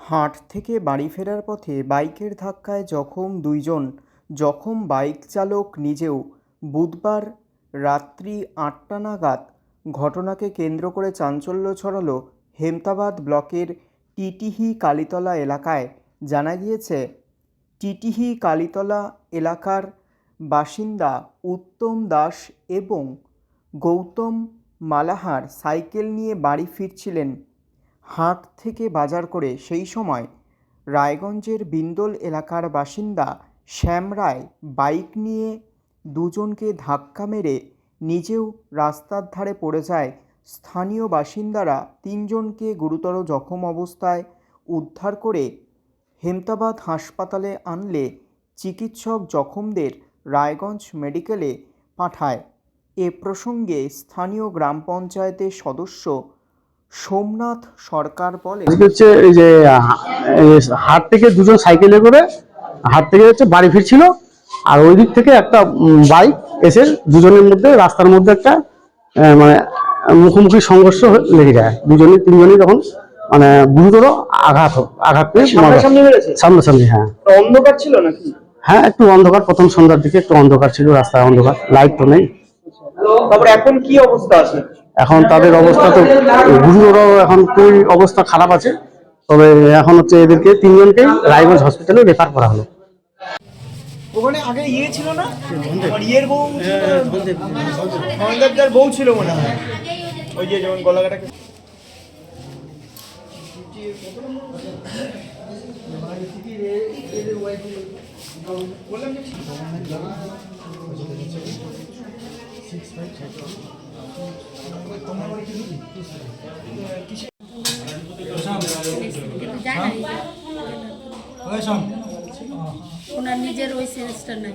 হাট থেকে বাড়ি ফেরার পথে বাইকের ধাক্কায় জখম দুইজন। জখম বাইক চালক নিজেও। বুধবার রাত্রি আটটা নাগাদ ঘটনাকে কেন্দ্র করে চাঞ্চল্য ছড়ালো হেমতাবাদ ব্লকের টিটিহি কালীতলা এলাকায়। জানা গিয়েছে, টিটিহি কালীতলা এলাকার বাসিন্দা উত্তম দাস এবং গৌতম মালাহার সাইকেল নিয়ে বাড়ি ফিরছিলেন। হাট থেকে বাজার করে সেই সময় রায়গঞ্জের বিন্দোল এলাকার বাসিন্দা শ্যাম রায় বাইক নিয়ে দুজনকে ধাক্কা মেরে নিজেও রাস্তার ধারে পড়ে যায়। স্থানীয় বাসিন্দারা তিনজনকে গুরুতর জখম অবস্থায় উদ্ধার করে হেমতাবাদ হাসপাতালে আনলে চিকিৎসক জখমদের রায়গঞ্জ মেডিকেলে পাঠায়। এ প্রসঙ্গে স্থানীয় গ্রাম পঞ্চায়েতের সদস্য সোমনাথ সরকার আজকে হচ্ছে এই যে হাট থেকে দুজন সাইকেলে করে হাট থেকে হচ্ছে বাড়ি ফিরছিল আর ওই দিক থেকে একটা বাইক এসে দুজনের মধ্যে রাস্তার মধ্যে একটা মানে মুখোমুখি সংঘর্ষ লেগে যায়। দুজনে তিনজনই তখন মানে গুরুতর আঘাত আঘাত পেয়ে। সামনাসামনি সামনাসামনি হ্যাঁ। অন্ধকার ছিল নাকি? হ্যাঁ একটু অন্ধকার প্রথম সন্ধ্যার দিকে একটু অন্ধকার ছিল রাস্তায় অন্ধকার লাইট তো নেই। তারপরে এখন কি অবস্থা আছে? এখন তাদের অবস্থা তো গুরুতর, এখন খুবই অবস্থা খারাপ আছে। তবে এখন হচ্ছে এদেরকে তিনজনকেই রায়গঞ্জ হসপিটালে রেফার করা হলো। ওখানে আগে ইয়ে ছিল না? ইয়ের বউ সন্দেবদার বউ ছিল মনে হয়। ওই যে যেমন গলাকাটা জানাই ওনার নিজের ওই সেন্সটা নাই।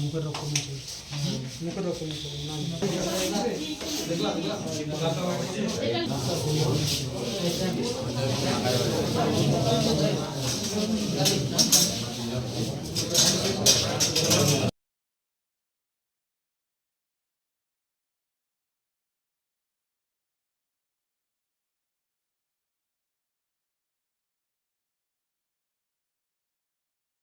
ముగ్గురు రకం ముగ్గురు రకం ఉన్నాను